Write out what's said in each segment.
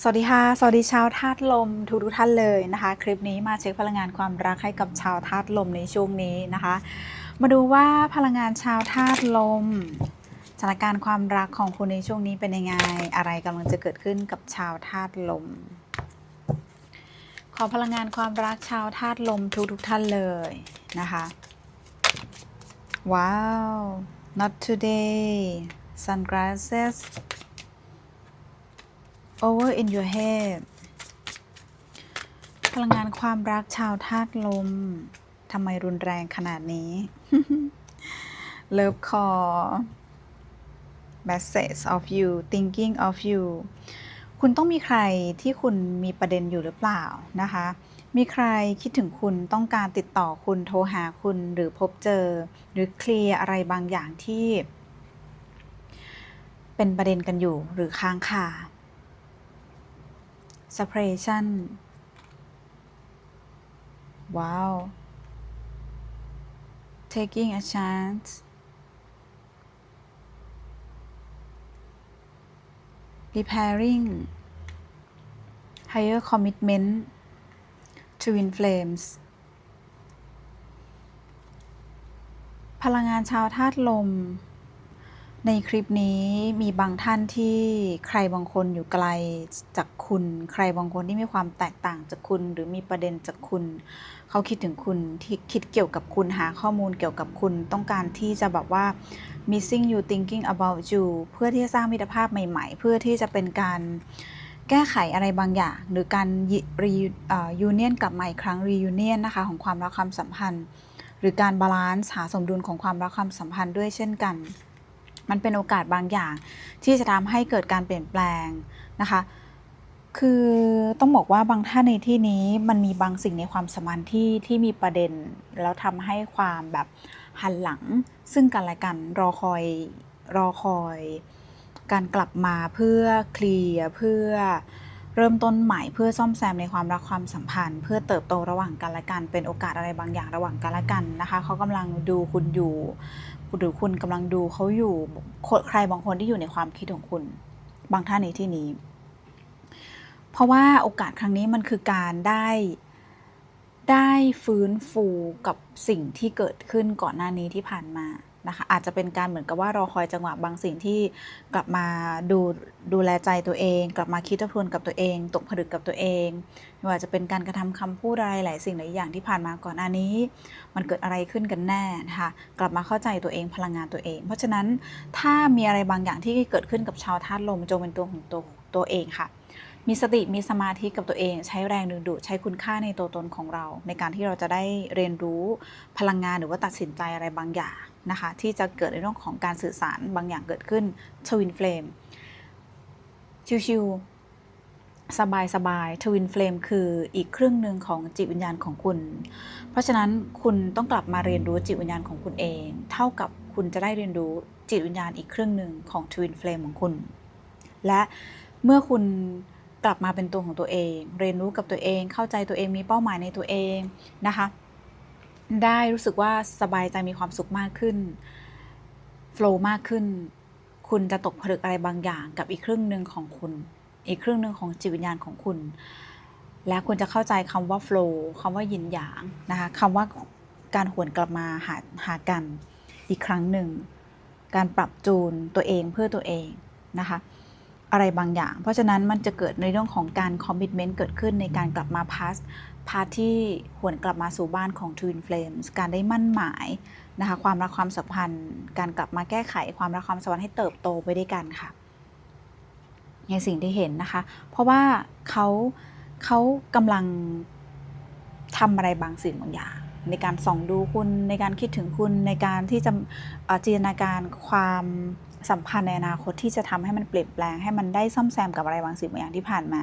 สวัสดีค่ะ สวัสดีชาวธาตุลมทุกทุกท่านเลยนะคะ คลิปนี้มาเช็คพลังงานความรักให้กับชาวธาตุลมในช่วงนี้นะคะ มาดูว่าพลังงานชาวธาตุลมสถานการณ์ความรักของคุณในช่วงนี้เป็นยังไง อะไรกำลังจะเกิดขึ้นกับชาวธาตุลม ขอพลังงานความรักชาวธาตุลมทุกทุกท่านเลยนะคะ ว้าว not today sunglasses over in your head พลังงานความรักชาวธาตุลมทำไมรุนแรงขนาดนี้ Love call message of you thinking of you คุณต้องมีใครที่คุณมีประเด็นอยู่หรือเปล่านะคะ มีใครคิดถึงคุณต้องการติดต่อคุณโทรหาคุณหรือพบเจอ หรือเคลียร์อะไรบางอย่างที่ เป็นประเด็นกันอยู่หรือค้างคา separation ว้าว taking a chance preparing higher commitment twin flames พลังงานชาวธาตุลม ในคลิปนี้มีบางท่านที่ใครบางคนอยู่ไกลจากคุณ ใครบางคนที่มีความแตกต่างจากคุณ หรือมีประเด็นจากคุณ เขาคิดถึงคุณที่คิดเกี่ยวกับคุณหาข้อมูลเกี่ยวกับคุณ ต้องการที่จะแบบว่า missing you thinking about you เพื่อที่จะสร้างมิตรภาพใหม่ ๆ เพื่อที่จะเป็นการแก้ไขอะไรบางอย่าง หรือการรียูเนียนกลับมาอีกครั้ง reunion นะคะของความรักความสัมพันธ์ หรือการบาลานซ์หาสมดุลของความรักความสัมพันธ์ด้วยเช่นกัน มันเป็นโอกาสบางอย่าง ที่จะทำให้เกิดการเปลี่ยนแปลงนะคะ คือต้องบอกว่าบางท่านในที่นี้มันมีบางสิ่งในความสัมพันธ์ที่ที่มีประเด็น แล้วทำให้ความแบบหันหลัง ซึ่งกันและกันรอคอยรอคอย การกลับมาเพื่อเคลียร์เพื่อ เริ่มต้นใหม่เพื่อซ่อมแซมในความรักความสัมพันธ์ เพื่อเติบโตระหว่างกันและกันเป็นโอกาสอะไรบางอย่างระหว่างกันและกันนะคะเขากำลังดูคุณอยู่หรือคุณกำลังดูเขาอยู่คนใครบางคนที่อยู่ในความคิดของคุณ บางท่านในที่นี้ เพราะว่าโอกาสครั้งนี้มันคือการได้ได้ฟื้นฟูกับสิ่งที่เกิดขึ้นก่อนหน้านี้ที่ผ่านมา นะคะอาจจะเป็นการเหมือนกับว่ารอคอยจังหวะบางสิ่งที่กลับมาดูดูแลใจตัวเอง กลับมาคิดทบทวนกับตัวเอง ตกผลึกกับตัวเองไม่ว่าจะเป็นการกระทำคำพูดอะไรหลายสิ่งหลายอย่างที่ผ่านมาก่อนหน้านี้ มันเกิดอะไรขึ้นกันแน่นะคะกลับมาเข้าใจตัวเองพลังงานตัวเอง เพราะฉะนั้นถ้ามีอะไรบางอย่างที่เกิดขึ้นกับชาวธาตุลมจงเป็นตัวของตัวตัวเองค่ะมีสติมีสมาธิกับตัวเอง ใช้แรงดึงดูดใช้คุณค่าในตัวตนของเรา ในการที่เราจะได้เรียนรู้พลังงานหรือว่าตัดสินใจอะไรบางอย่าง นะคะที่จะเกิดในเรื่องของการสื่อสารบางอย่างเกิดขึ้นทวินเฟลมชิวๆสบายสบายทวินเฟลมคืออีกครึ่งหนึ่งของจิตวิญญาณของคุณ เพราะฉะนั้นคุณต้องกลับมาเรียนรู้จิตวิญญาณของคุณเอง เท่ากับคุณจะได้เรียนรู้จิตวิญญาณอีกครึ่งหนึ่งของทวินเฟลมของคุณ และเมื่อคุณกลับมาเป็นตัวของตัวเอง เรียนรู้กับตัวเอง เข้าใจตัวเองมีเป้าหมายในตัวเองนะคะ ได้รู้สึกว่าสบายใจมีความสุขมากขึ้นโฟล์มากขึ้น คุณจะตกผลึกอะไรบางอย่างกับอีกครึ่งหนึ่งของคุณ อีกครึ่งหนึ่งของจิตวิญญาณของคุณ และคุณจะเข้าใจคำว่าโฟล์คำว่ายินหยางนะคะคำว่าการหวนกลับมาหาหากันอีกครั้งหนึ่ง การปรับจูนตัวเองเพื่อตัวเองนะคะ อะไรบางอย่าง เพราะฉะนั้นมันจะเกิดในเรื่องของการคอมมิชเมนต์เกิดขึ้นในการกลับมาพาสพาร์ทที่หวนกลับมาสู่บ้านของ Twin Flames การได้มั่นหมายนะคะความรักความสัมพันธ์ การกลับมาแก้ไขความรักความสัมพันธ์ให้เติบโตไปด้วยกันค่ะ ในสิ่งที่เห็นนะคะ เพราะว่าเขาเขากำลังทำอะไรบางสิ่งบางอย่าง ในการส่องดูคุณในการคิดถึงคุณในการที่จะจินตนาการความ สัมพันธ์ในอนาคตที่จะทำให้มันเปลี่ยนแปลงให้มันได้ซ่อมแซมกับอะไรบางสิ่งบางอย่างที่ผ่านมา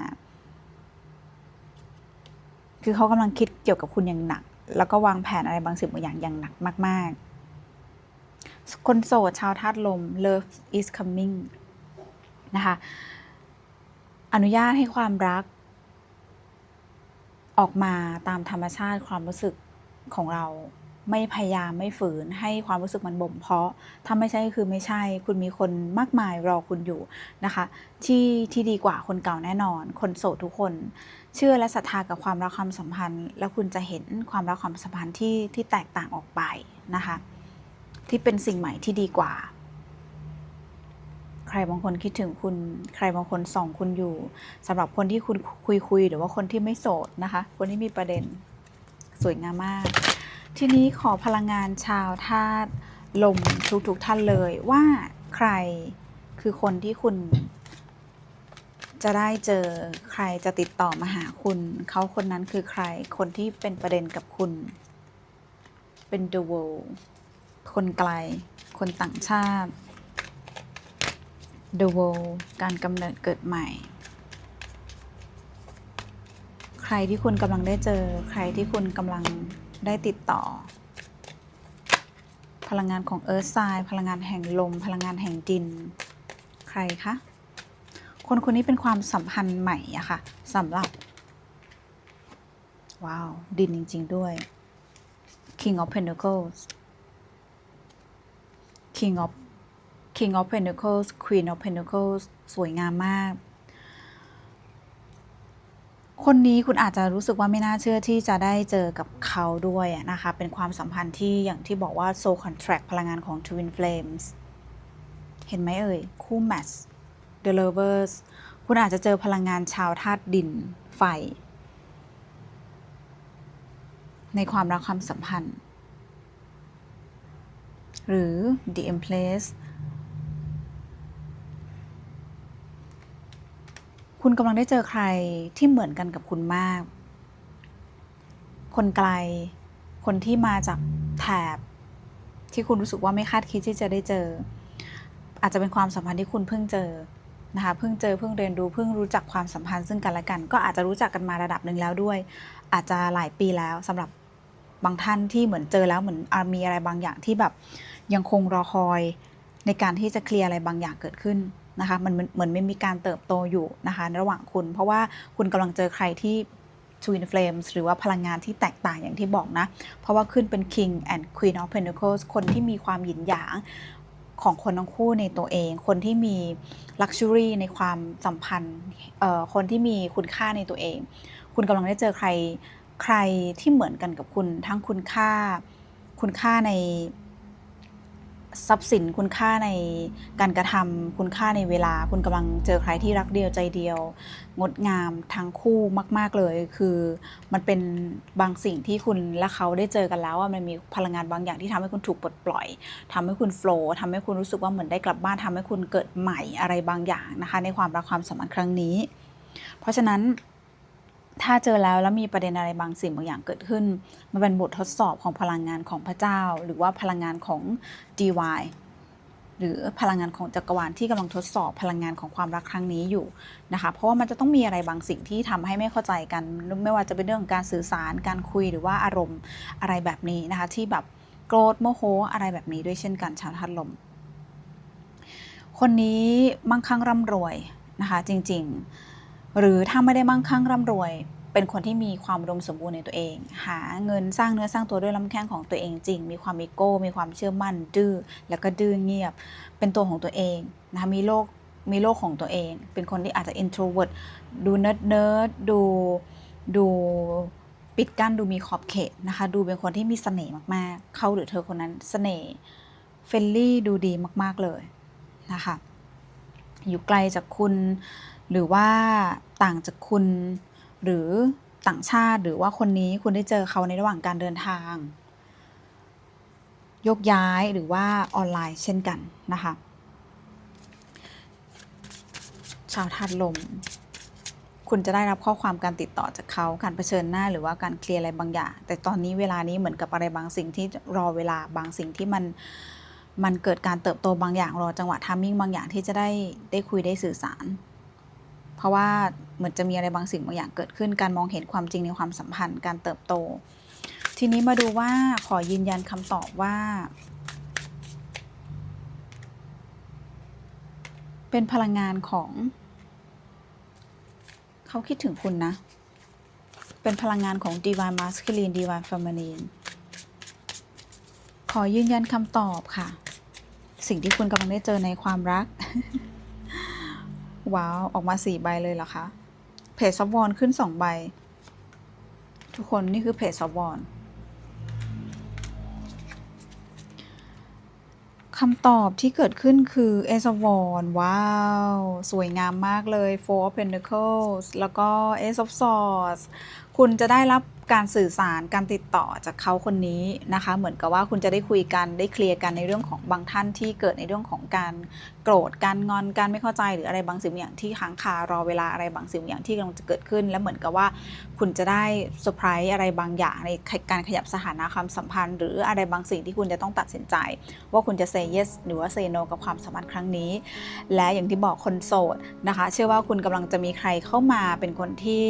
คือเขากำลังคิดเกี่ยวกับคุณอย่างหนัก แล้วก็วางแผนอะไรบางสิ่งบางอย่างอย่างหนักมาก ๆ คนโสดชาวธาตุลม love is coming นะคะ อนุญาตให้ความรัก ออกมาตามธรรมชาติความรู้สึกของเรา ไม่พยายามไม่ฝืน ให้ความรู้สึกมันบ่มเพาะถ้าไม่ใช่คือไม่ใช่ คุณมีคนมากมายรอคุณอยู่นะคะ ที่ที่ดีกว่าคนเก่าแน่นอน คนโสดทุกคน เชื่อและศรัทธากับความรักความสัมพันธ์ แล้วคุณจะเห็นความรักความสัมพันธ์ที่ที่แตกต่างออกไปนะคะ ที่เป็นสิ่งใหม่ที่ดีกว่า ใครบางคนคิดถึงคุณ ใครบางคนส่องคุณอยู่สำหรับคนที่คุณคุยคุยหรือว่าคนที่ไม่โสดนะคะ คนที่มีประเด็นสวยงามมาก ทีนี้ขอพลังงานชาวธาตุลมทุกๆท่านเลยว่าใครคือคนที่คุณ จะได้เจอใครจะติดต่อมาหาคุณ เขาคนนั้นคือใครคนที่เป็นประเด็นกับคุณ เป็น the world คนไกล คนต่างชาติ the world การกำเนิดเกิดใหม่ ใครที่คุณกำลังได้เจอ ใครที่คุณกำลัง ได้ติดต่อ พลังงานของเอิร์ธไซน์พลังงานแห่งลม พลังงานแห่งดิน ใครคะ คนคนนี้เป็นความสัมพันธ์ใหม่อะค่ะสำหรับ ว้าว ดินจริง ๆ ด้วย King of Pentacles King of King of Pentacles Queen of Pentacles สวยงามมาก คนนี้คุณอาจจะรู้สึกว่าไม่น่าเชื่อที่จะได้เจอกับเขาด้วยนะคะ เป็นความสัมพันธ์ที่อย่างที่บอกว่า soul contract พลังงานของ twin flames เห็นไหมเอ่ย คู่ match the lovers คุณอาจจะเจอพลังงานชาวธาตุดินไฟ ในความรักความสัมพันธ์ หรือ the empress คุณกำลังได้เจอใครที่เหมือนกันกับคุณมาก คนไกล คนที่มาจากแถบ ที่คุณรู้สึกว่าไม่คาดคิดที่จะได้เจอ อาจจะเป็นความสัมพันธ์ที่คุณเพิ่งเจอนะคะเพิ่งเจอเพิ่งเรียนรู้เพิ่งรู้จักความสัมพันธ์ซึ่งกันและกัน ก็อาจจะรู้จักกันมาระดับหนึ่งแล้วด้วย อาจจะหลายปีแล้วสำหรับบางท่านที่เหมือนเจอแล้วเหมือนมีอะไรบางอย่างที่แบบยังคงรอคอยในการที่จะเคลียร์อะไรบางอย่างเกิดขึ้น นะคะมันเหมือนไม่มีการเติบโตอยู่นะคะระหว่างคุณ เพราะว่าคุณกำลังเจอใครที่ Twin Flames หรือว่าพลังงานที่แตกต่างอย่างที่บอกนะ เพราะว่าขึ้นเป็น King and Queen of Pentacles คนที่มีความหยินหยางของคนทั้งคู่ในตัวเอง คนที่มี Luxury ในความสัมพันธ์คนที่มีคุณค่าในตัวเอง คุณกำลังได้เจอใครใครที่เหมือนกันกับคุณทั้งคุณค่า คุณค่าใน ทรัพย์สินคุณค่าในการกระทำคุณค่าในเวลา คุณกำลังเจอใครที่รักเดียวใจเดียว งดงามทั้งคู่มาก ๆเลย คือมันเป็นบางสิ่งที่คุณและเขาได้เจอกันแล้วว่ามันมีพลังงานบางอย่างที่ทำให้คุณถูกปลดปล่อยทำให้คุณโฟล์ทำให้คุณรู้สึกว่าเหมือนได้กลับบ้านทำให้คุณเกิดใหม่อะไรบางอย่างนะคะ ในความรักความสัมพันธ์ครั้งนี้ เพราะฉะนั้น ถ้าเจอแล้วแล้วมีประเด็นอะไรบางสิ่งบางอย่างเกิดขึ้น มันเป็นบททดสอบของพลังงานของพระเจ้า หรือว่าพลังงานของ DY หรือพลังงานของจักรวาลที่กำลังทดสอบพลังงานของความรักครั้งนี้อยู่นะคะ เพราะว่ามันจะต้องมีอะไรบางสิ่งที่ทำให้ไม่เข้าใจกัน ไม่ว่าจะเป็นเรื่องของการสื่อสารการคุยหรือว่าอารมณ์อะไรแบบนี้นะคะ ที่แบบโกรธโมโหอะไรแบบนี้ด้วยเช่นกันชาวธาตุลม คนนี้มั่งคั่งร่ำรวยนะคะ จริง ๆ หรือถ้าไม่ได้มั่งคั่งร่ำรวย เป็นคนที่มีความอุดมสมบูรณ์ในตัวเอง หาเงินสร้างเนื้อสร้างตัวด้วยลำแข้งของตัวเองจริง มีความมีโก้ มีความเชื่อมั่น ดื้อ แล้วก็ดื้อเงียบ เป็นตัวของตัวเองนะคะมีโลกมีโลกของตัวเอง เป็นคนที่อาจจะ introvert ดูเนิร์ดเนิร์ดดูดูปิดกั้นดูมีขอบเขตนะคะ ดูเป็นคนที่มีเสน่ห์มากๆ เขาหรือเธอคนนั้นเสน่ห์เฟลลี่ดูดีมากๆเลยนะคะ อยู่ไกลจากคุณ หรือว่าต่างจากคุณหรือต่างชาติหรือว่าคนนี้คุณได้เจอเขาในระหว่างการเดินทาง ยกย้ายหรือว่าออนไลน์เช่นกันนะคะชาวธาตุลม คุณจะได้รับข้อความการติดต่อจากเขาการเผชิญหน้าหรือว่าการเคลียร์อะไรบางอย่าง แต่ตอนนี้เวลานี้เหมือนกับอะไรบางสิ่งที่รอเวลาบางสิ่งที่มันมันเกิดการเติบโตบางอย่างรอจังหวะทามมิ่งบางอย่างที่จะได้ได้คุยได้สื่อสาร เพราะว่าเหมือนจะมีอะไรบางสิ่งบางอย่างเกิดขึ้น การมองเห็นความจริงในความสัมพันธ์ การเติบโต ทีนี้มาดูว่าขอยืนยันคำตอบว่า เป็นพลังงานของ เขาคิดถึงคุณนะ เป็นพลังงานของ divine masculine divine feminine ขอยืนยันคำตอบค่ะ สิ่งที่คุณกำลังได้เจอในความรัก ว้าว ออกมาสี่ใบเลยเหรอคะเพจซับวอนขึ้นสองใบ ทุกคนนี่คือเพจซับวอนคำตอบที่เกิดขึ้นคือเอซวอนว้าว สวยงามมากเลย Four of Pentacles แล้วก็ Ace of Swords คุณจะได้รับการสื่อสารการติดต่อจากเขาคนนี้นะคะ เหมือนกับว่าคุณจะได้คุยกันได้เคลียร์กันในเรื่องของบางท่านที่เกิดในเรื่องของการโกรธการงอนการไม่เข้าใจหรืออะไรบางสิ่งอย่างที่ค้างคารอเวลาอะไรบางสิ่งอย่างที่กำลังจะเกิดขึ้น และเหมือนกับว่าคุณจะได้เซอร์ไพรส์อะไรบางอย่างในการขยับสถานะความสัมพันธ์ หรืออะไรบางสิ่งที่คุณจะต้องตัดสินใจ ว่าคุณจะ say yes หรือว่า say no กับความสัมพันธ์ครั้งนี้ และอย่างที่บอกคนโสดนะคะ เชื่อว่าคุณกำลังจะมีใครเข้ามาเป็นคนที่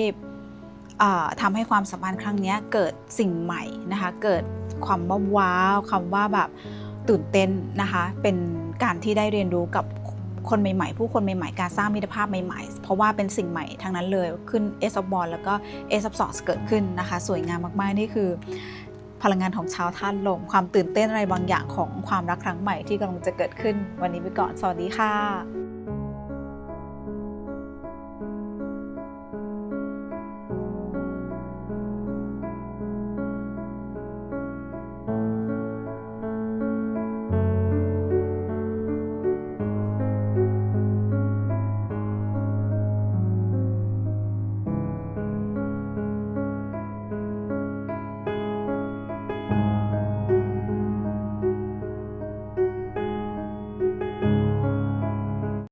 ทำให้ความสัมพันธ์ครั้งนี้เกิดสิ่งใหม่นะคะ เกิดความว่าว้าวคำว่าแบบตื่นเต้นนะคะ เป็นการที่ได้เรียนรู้กับคนใหม่ๆ ผู้คนใหม่ๆ การสร้างมิตรภาพใหม่ๆ เพราะว่าเป็นสิ่งใหม่ทั้งนั้นเลย ขึ้นเอสบอลแล้วก็เอสซอสเกิดขึ้นนะคะ สวยงามมากๆ นี่คือ พลังงานของชาวธาตุลม ความตื่นเต้นอะไรบางอย่างของความรักครั้งใหม่ที่กำลังจะเกิดขึ้น วันนี้ไปก่อน สวัสดีค่ะ